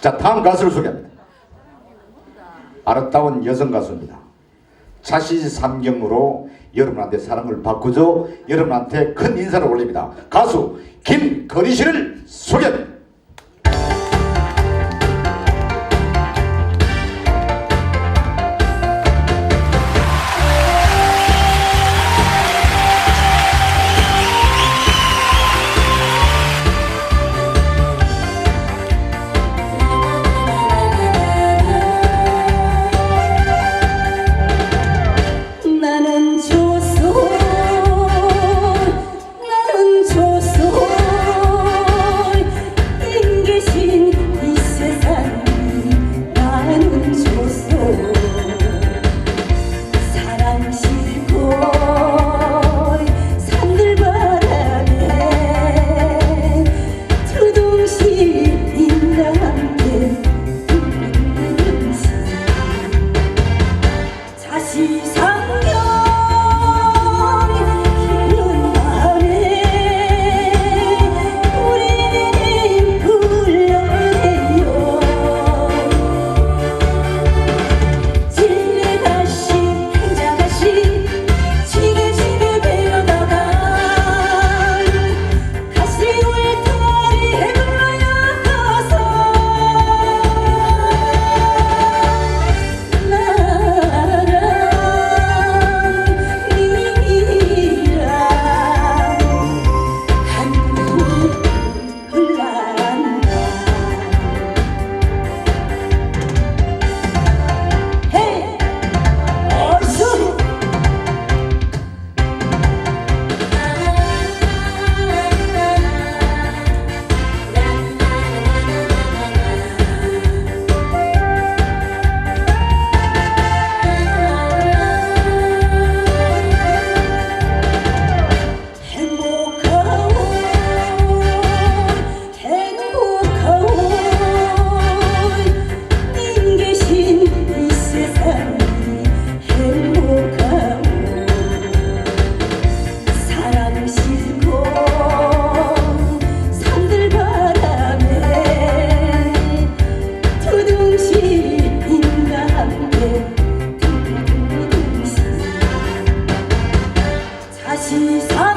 자, 다음 가수를 소개합니다. 아름다운 여성 가수입니다. 자신 삼경으로 여러분한테 사랑을 받고죠. 여러분한테 큰 인사를 올립니다. 가수 김건희 씨를 소개합니다. to